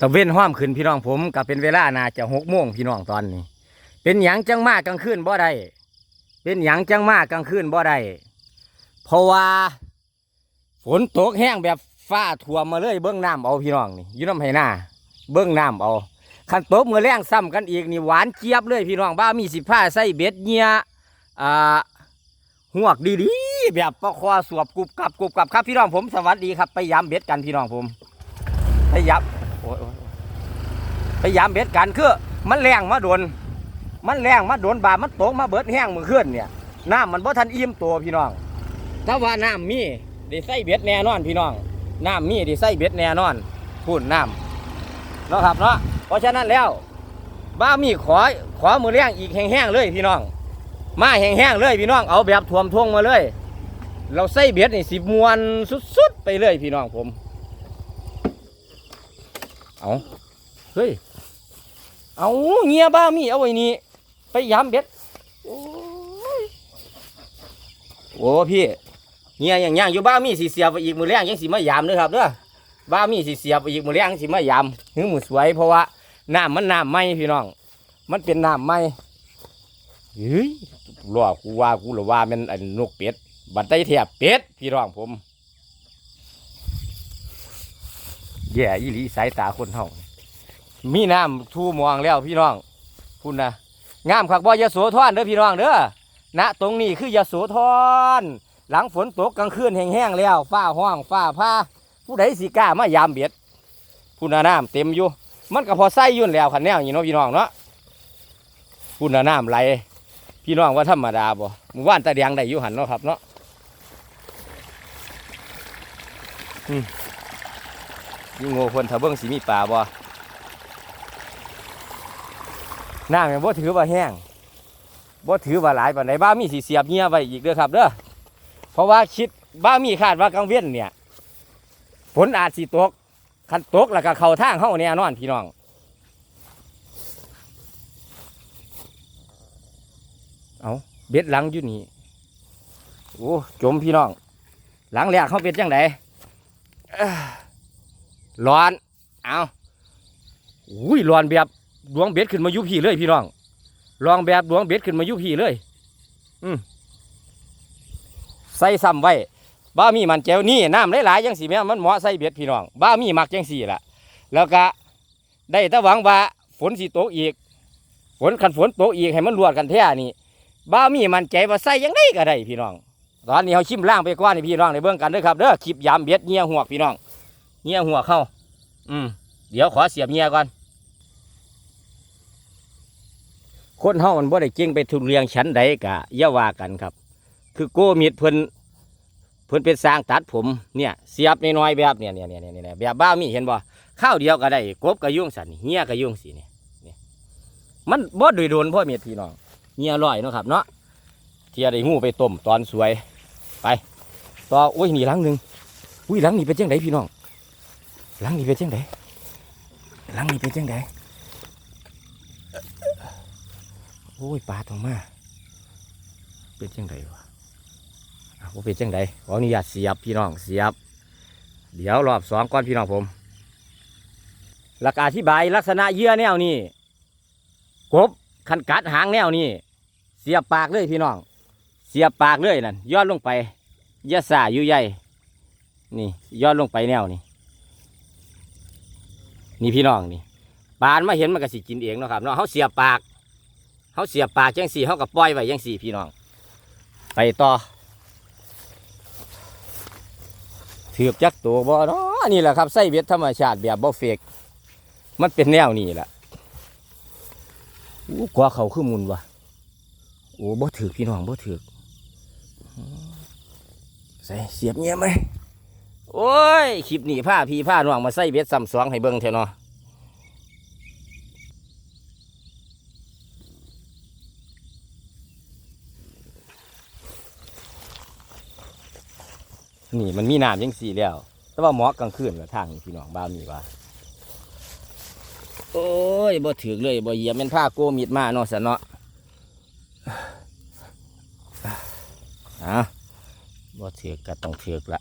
ตะเว้นห้อมขึ้นพี่น้องผมก็เป็นเวลานาจะหกโมงพี่น้องตอนนี้ เป็นหยังจังมากกลางคืนบ่ได้เป็นหยังจังมากกลางคืนบ่ได้เพราะว่า ฝนตกแห้งแบบฟ้าท่วมมาเลยเบื้องน้ำเอาพี่น้องนี่ยืนน้ำให้หน้าเบื้องน้ำเอาคันตกมือแรงซ้ำกันอีกนี่หวานเจี๊ยบเลยพี่น้องบ้ามีสิบผ้าใส่เบ็ดเงียอ่าหวกดีๆแบบปลาคอสวบกรุบกรับกรุบกรับครับพี่น้องผมสวัสดีครับไปยามเบ็ดกันพี่น้องผมไปยับ โอ้ยโอ้ยโอ้ยไปยามเบ็ดกันคือมันแรงมาโดน มันแรงมาโดนบามันตกมาเบิดแห้งมือขึ้นเนี่ยน้ำมันบ่ทันอิ่มตัวพี่น้อง ถ้าว่าน้ำมีได้ใส่เบ็ดแน่นอนพี่น้อง น้ำมีได้ใส่เบ็ดแน่นอนพูดน้ำเนาะครับเนาะเพราะฉะนั้นแล้วบ้ามีขอขอมือเลี้ยงอีกแห้งๆเลยพี่น้อง มาแห้งๆเลยพี่น้องเอาแบบท่วมท่วงมาเลย เราใส่เบ็ดนี่สิมวนสุดๆไปเลยพี่น้องผม เอาเฮ้ย เอาเงียบ้ามีเอาไว้นี่ไปย้ำเบ็ดโอ้โอ้พี่เฮียอย่างย่างอยู่บ้ามีสีเสียบไปอีกมือแรงยังสีมายามเด้อครับเด้อบ้ามีสีเสียบไปอีกมือแรงสีมายามถึงมือสวยเพราะว่าน้ำมันน้ำไหมพี่น้อง มันเป็นน้ำไหมเฮ้ยรอกูว่ากูหรือว่ามันอันนกเป็ดบัดได้เทียบเป็ดพี่น้องผม แย่อีหลีสายตาคนเฮามีน้ำทูมองแล้วพี่น้องคุณนะงามคักบ่ยะโสธรเด้อพี่น้องเด้อณตรงนี้คือยะโสธรหลังฝนตกกลางคืนแห้งๆแล้วฟ้าห้องฟ้าผ้าผู้ใดสิกล้ามายามเบ็ดพุ่นน่ะน้ำเต็มอยู่ มันก็พอใส่ยุ่นแล้วคันแนวอย่างนี้เนาะพี่น้องเนาะพุ่นน่ะน้ำไหลพี่น้องว่าธรรมดาบ่หมู่บ้านตะเดียงได้อยู่หันเนาะครับเนาะอืม ยิ่งโง่คนถ้าเบิ่งสิมีป่าบ่น้ำยังบ่ถือว่าแห้งบ่ถือว่าหลายปานใดบ้ามีสิเสียบเงียไว้อีกเด้อครับเด้อเพราะว่าคิดบ้ามีคาดว่ากลางเว้นเนี่ยฝนอาจสิตกคันตกแล้วก็เข้าทางเฮาแน่นอนพี่น้องเอาเบ็ดหลังอยู่นี่โอ้จมพี่น้อง หลังแรกเขาเป็นจังไดเอ้อ ร้อน เอาอุ้ยร้อนแบบดวงเบ็ดขึ้นมายุพี่เลยพี่น้องลองแบบดวงเบ็ดขึ้นมายุพี่เลย อืมใส่ซ้ำไว้บ้ามีมันแจวนี่น้ำหลายๆจังสีแม่มันเหมาะใส่เบ็ดพี่น้องบ้ามีมักจังสีละแล้วก็ได้แต่หวังว่าฝนสิตอีก ฝนคันฝนโตอีกให้มันรวดกันแท้นี่บ้ามีมันใจว่าใส่ยังไงก็ได้พี่น้อง ตอนนี้เขาชิมล่างไปก่อนนี่พี่น้องในเบื้องกันเด้อครับเด้อคลิปยามเบ็ดเงี้ยหัวกพี่น้อง เงี้ยหัวเข้า อืม เดี๋ยวขอเสียบเงี้ยก่อน คนเฮามันบ่ได้เก่งไปทุนเรียงชั้นใดกะอย่าว่ากันครับ คือโกมิดเพิ่นเพิ่นเป็นสร้างตัดผมเนี่ย เสียบน้อยๆแบบเนี่ยเนี่ยเนี่ยเนี่ยแบบบ้ามีเห็นบ่ข้าวเดียวก็ได้กบก็ยุ่งสันเหี้ยก็ยุ่งสิเนี่ยเนี่ยมันบ่โดยโดนพ่อเมียพี่น้องเหี้ยอร่อยเนาะครับเนาะเทียได้หูไปต้มตอนสวยไปต่ออุ้ยนี่หลังหนึ่งอุ้ยหลังนี่เป็นจังไดพี่น้อง หลังนี่เป็นจังไดหลังนี่เป็นจังไดโอ้ยปลาตรงมาเป็นจังไดวะอะว่าเป็นจังไดขออนุญาตเสียบพี่น้องเสียบ เดี๋ยวรอบสองก่อนพี่น้องผม หลักอธิบายลักษณะเยื่อแนวนี้กบคันกัดหางแนวนี้เสียบปากเลยพี่น้อง เสียบปากเลยนั่นย้อนลงไปอยาสาอยู่ใหญ่นี่ย้อนลงไปแนวนี้ นี่พี่น้องนี่ปานมาเห็นมันก็สิกินเองเนาะครับเนาะเขาเสียปากเขาเสียปากจังสี่เขาก็ปล่อยไว้จังสี่พี่น้อง ไปต่อถือจักตัวบ่เนาะนี่แหละครับไส้เบ็ดธรรมชาติแบบบ่เฟกมันเป็นแนวนี้แหละอู้กว่าเขาคือมุนวะโอ้บ่ถือพี่น้องบ่ถือใส่เสียบเงี้ยไหม โอ้ยคลิปนี้ผ้าพี่ผ้าน้องมาใส่เบ็ดซ้ำสองให้เบิ่งเถอะเนาะนี่มันมีน้ำยังสี่แล้ว แต่ว่าหมอกกลางคืนกับทางนี่พี่น้องบ้านมีว่าโอ้ยบ่ถือเลยบ่เหยียบเป็นผ้าโกมิดมาเนาะสะเนาะอะบ่ถือก็ต้องถือกละ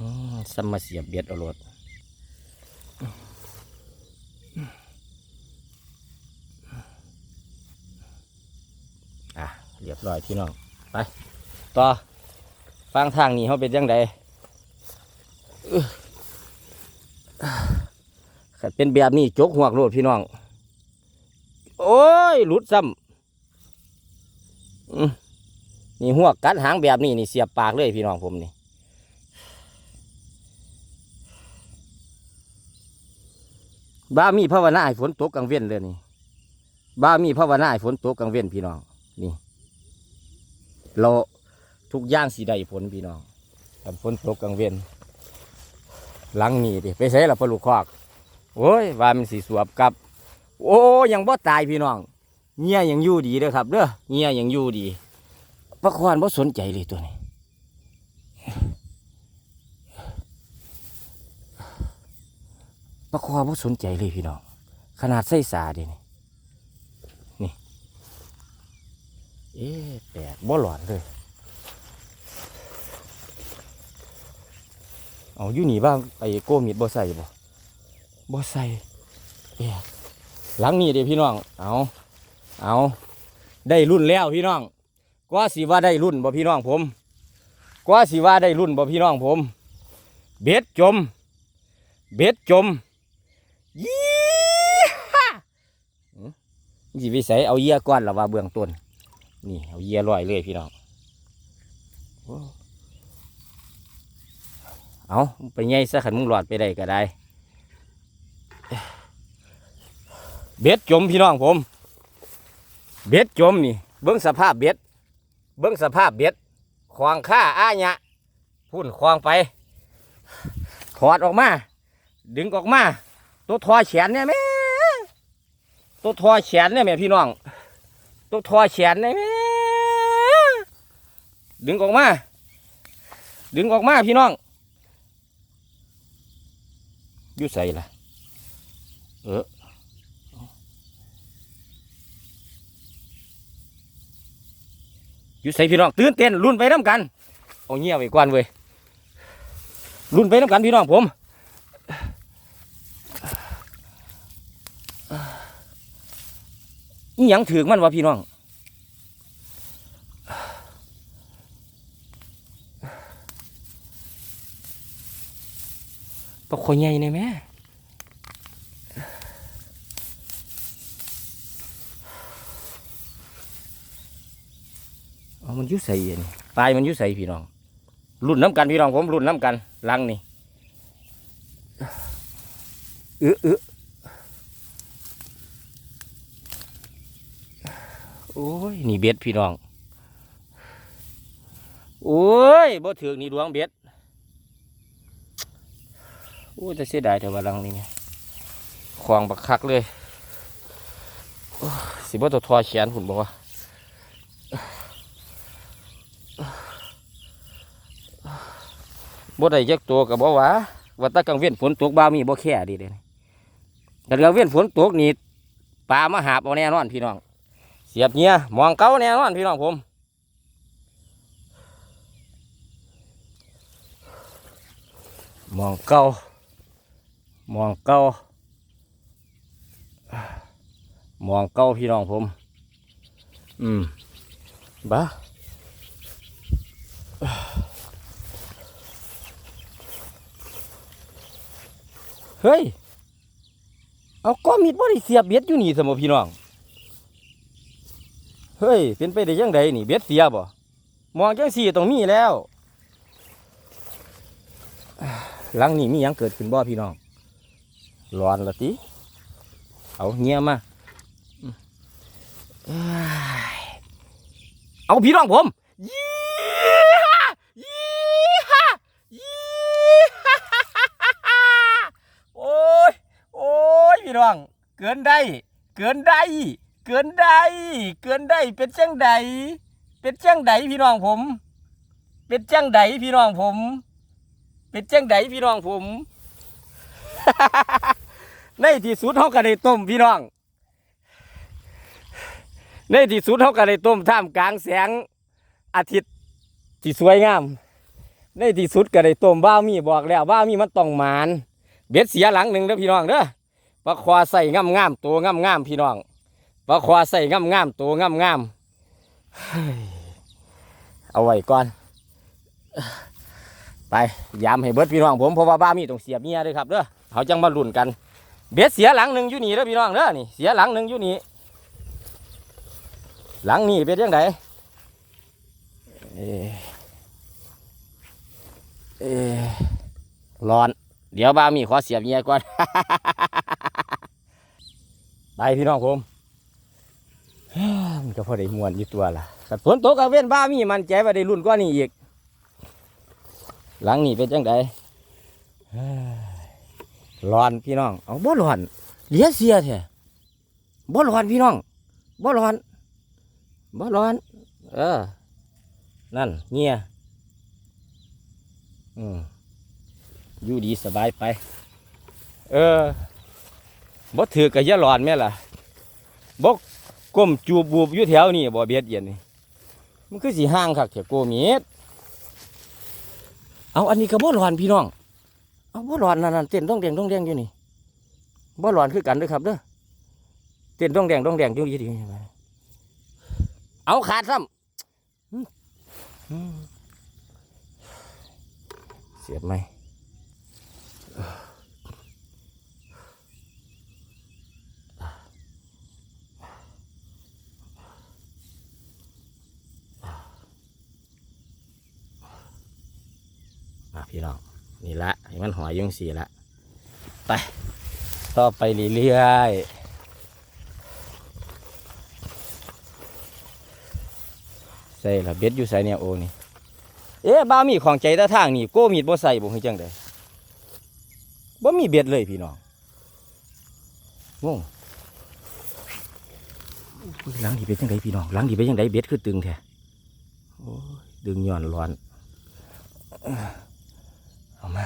อืม สมมาเสียบเบียดเอารถอะเรียบร้อยพี่น้อง ไป ต่อฟังทางนี้เขาเป็นยังไงขัดเป็นแบบนี้จกหัวกโลดพี่น้อง โอ้ยหลุดซ้ำนี่หัวกกัดหางแบบนี้นี่เสียบปากเลยพี่น้องผมนี่ บ้ามีภาวนาให้ฝนตกกลางเว้นเลยนี่บ้ามีภาวนาให้ฝนตกกลางเว้นพี่น้องนี่ เราทุกอย่างสีได้ผลพี่น้องแต่ฝนตกกลางเว้นหลังนี้ดิไปใช้ละปลาลูกคอกโอ้ยว่ามันสีสวบกับ โอ้ยังบ่ตายพี่น้องเงียยังอยู่ดีเด้อครับเด้อเงียยังอยู่ดีปลาควานบ่สนใจเลยตัวนี้ ปลาควาบ่สนใจเลยพี่น้อง ขนาดใส่สาเดินี่นี่ เอ๊ะแปลกบ่หลอนเลยเอาอยู่นี่บ้างไปโก้มีดบ่ใส่บ่บ่ใส่แปลกหลังนี้เด้พี่น้อง เอาเอาได้รุ่นแล้วพี่น้องกว่าสิว่าได้รุ่นบ่พี่น้องผมกว่าสิว่าได้รุ่นบ่พี่น้องผม เบ็ดจม เบ็ดจม ยี่ห้าจีวิสัยเอาเยี่ยก้อนหรอว่าเบื้องต้น นี่เอาเยี่ยลอยเลยพี่น้องเอาไปไงซะขันมึงหลอดไปได้ก็ได้ เบ็ดจมพี่น้องผม เบ็ดจมนี่ เบิ้องสภาพเบ็ด เบิ้องสภาพเบ็ดควางข้าอ้าเนี่ยพุ่นควางไป ถอดออกมา ดึงออกมา ตัวทอแขนเนี่ยแม่ตัวทอแขนเนี่ยแม่พี่น้องตัวทอแขนเนี่ยแม่ดึงออกมา ดึงออกมาพี่น้องอยู่ใส่ละเอออยู่ใส่พี่น้องตื่นเต้นรุ่นไปน้ำกันเอาเงียบไปก่อนเว้ยรุ่นไปน้ำกันพี่น้องผม หยังถือมันวะพี่น้องปะคอยใหญ่ในแม่เอมันยุ่ใส่เองปลายมันยุ่ใส่พี่น้องรุ่นน้ำกันพี่น้องผมรุ่นน้ำกันลังนี่เออเออ โอ้ย นี่ เบ็ดพี่น้อง โอ้ยบ่ถือนี่ดวงเบ็ดโอ้จะเสียดายแต่ว่าลังนี่ไงควางบักคักเลยสิบ่ตัวทอแขนหุ่นบอกว่าบ่ได้ยักตัวกับบ่หว่าว่าตะกังเวียนฝนตกบ้ามีบ่แค่ดีเลยแต่กังเวียนฝนตกนี่ปลามาหาบเอาแน่นอนพี่น้อง สียบเงี้ยมองเก้าแน่นอนพี่น้องผมมองเก้ามองเก้ามองเก้าพี่น้องผม อืมบ้าเฮ้ย เอาก้อมีดบ่ได้เสียบเบ็ดอยู่นี่สมอพี่น้อง เฮ้ย เป็นไปได้ยังไงนี่เบ็ดเสียบ่มองจังสี่ตรงนี้แล้วหลังนี้มียังเกิดขึ้นบ่พี่น้องร้อนละติเอาเงียมาเอ้ยเอาพี่น้องผมยี่ห้ายี่ห้ายี่ห้าโอ้ย โอ้ย พี่น้อง เกินได้ เกินได้ เกินได้เกินได้เป็นจังใดเป็นจังใดพี่น้องผม เป็นจังใดพี่น้องผม เป็นจังใดพี่น้องผม ในที่สุดเขาก็ได้ต้มพี่น้อง ในที่สุดเขาก็ได้ต้มท่ามกลางแสงอาทิตย์ที่สวยงาม ในที่สุดก็ได้ต้มบ้ามีบอกแล้วบ้ามีมันต้องหมาน เบ็ดเสียหลังหนึ่งเด้อพี่น้องเด้อปลาควาใส่งามงามๆตัวงามงามๆพี่น้อง ปลาควาใส่งามงามๆตัวงามงามๆเฮ้ยเอาไว้ก่อน ไปยามให้เบิดพี่น้องผมเพราะว่าบ้ามีต้องเสียบเมียด้วยครับเด้อเขาจังมาลุ้นกัน เบ็ดเสียหลังหนึ่งอยู่นี่เด้อพี่น้องเด้อนี่เสียหลังหนึ่งอยู่นี่หลังนี่เป็นยังไงเออเออร้อน เดี๋ยวบ้ามีขอเสียบเมียก่อน ไปพี่น้องผม ก็พอได้มวนอยู่ตัวละแต่ฝนตกกับเว้นบ้ามีมันใจว่าได้รุ่นกว่านี้อีก หลังนี่เป็นจังไดร้อนพี่น้อง เอาบ่ร้อนเหลียเสียแท้บ่ร้อนพี่น้องบ่ร้อนบ่ร้อน เออ นั่นเงียอืมอยู่ดีสบายไป เออบ่ถือกับยาร้อนแม่ล่ะบ่ก้ มจูบบูบอยู่แถวนี่บ่เบียดเอียนนี่มันคือสิห่างคักแถวโกเมีดเอาอันนี้ก็บ่ร้อนพี่น้อง เอาบ่ร้อนนั่นนั่นเต้นต้องแดงต้องแดงอยู่นี่บ่ร้อนคือกันเด้อครับเด้อเต้นต้องแดงต้องแดงอยู่ดีดีเอาขาดซ้ำอืมเสียบไหมอะพี่น้อง นี่ละให้มันห อยยังสีละไปต่อไปเรื่อยๆใส่ละเบ็ดอยู่ใส่เนี่ยโอนี่เอ๊ะบ้ามีของใจตาทางนี่โก้มีดบ่ใส่บ่คือจังไดบ่มีเบ็ดเลยพี่น้องงงหลังดีเป็นจังไดพี่น้องหลังดีเป็นจังไดเบ็ดคือตึงแท้โอ้ยดึงย้อนร้อนเอามา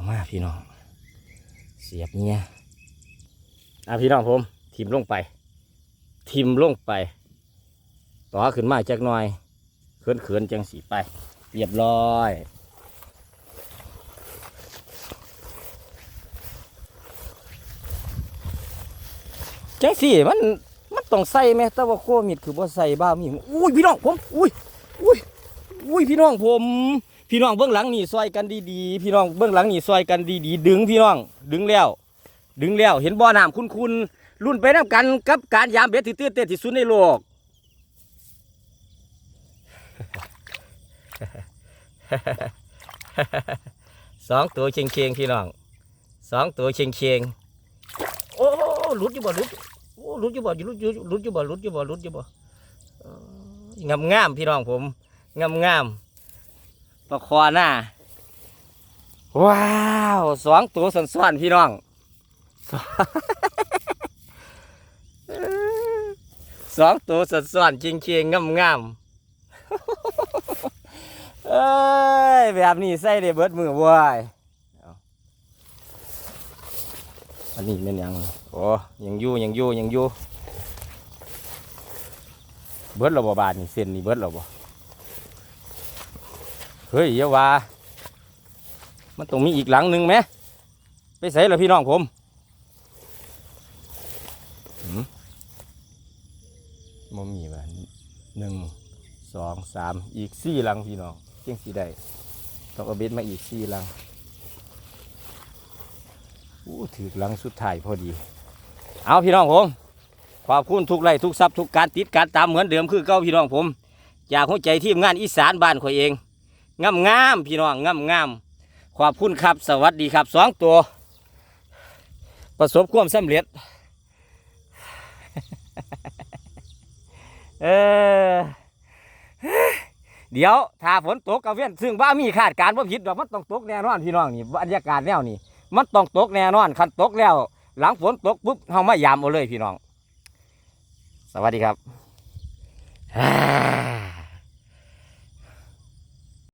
เอามาพี่น้อง เสียบเนี่ยอะพี่น้องผมทิมลงไป ทิมลงไป ต่อขึ้นมาจักหน่อยเขินเขินจังสีไป เรียบร้อยจังสีมันมันต้องใส่ไหมแต่ว่าโคมิดคือบ่ใส่บ้ามีอุ้ยพี่น้องผมอุ้ยอุ้ยอุ้ยพี่น้องผม พี่น้องเบื้องหลังนี่ซอยกันดีๆ พี่น้องเบื้องหลังนี่ซอยกันดีๆ ดึงพี่น้อง ดึงแล้ว ดึงแล้วเห็นบ่อน้ำคุณๆรุ่นไปน้ำกันกับการยามเบ็ดที่ตื้นเต้นที่สุดในโลกสองตัวเชียงเชียงพี่น้องสองตัวเชียงเชียงโอ้หลุดอยู่บ่หลุดโอ้หลุดอยู่บ่หลุดอยู่หลุดอยู่บ่หลุดอยู่บ่หลุดอยู่บ่องามงามพี่น้องผมงามงาม ปลาคอหน้าว้าวสองตัวซ้อนๆพี่น้องสองตัวซ้อนๆจริงๆงามๆเอ้ยแบบนี้ใส่ได้เบิดมือบ่อยอันนี้เป็นยังโอ้ยังยู่ยังยู่ยังยู่เบิดเราบ่บาทนี่เส้นนี่เบิดเราบ่ เฮ้ยอย่าวามันต้องมีอีกหลังหนึ่งไหมไปใส่ละพี่น้องผมมันมีว่าหนึ่งสองสามอีกสี่หลังพี่น้องเจียงสีได้ต้องเอาเบ็ดมาอีกสี่หลังอู้ถือหลังสุดท้ายพอดี เอาพี่น้องผมขอบคุณทุกไลค์ทุกซับทุกการติดการตามเหมือนเดิมคือเก้าพี่น้องผม จากหัวใจทีมงานอีสานบ้านข่อยเอง งามงามๆพี่น้องงามงามๆขอบคุณครับ สวัสดีครับสองตัว ประสบความสำเร็จ เออเดี๋ยวถ้าฝนตกกับเว้นซึ่งว่ามีคาดการณ์ว่าผิดดอกมันต้องตกแน่นอนพี่น้องนี่บรรยากาศแนวนี่มันต้องตกแน่นอนคันตกแล้ว หลังฝนตกปุ๊บเฮามายามเอาเลยพี่น้อง สวัสดีครับ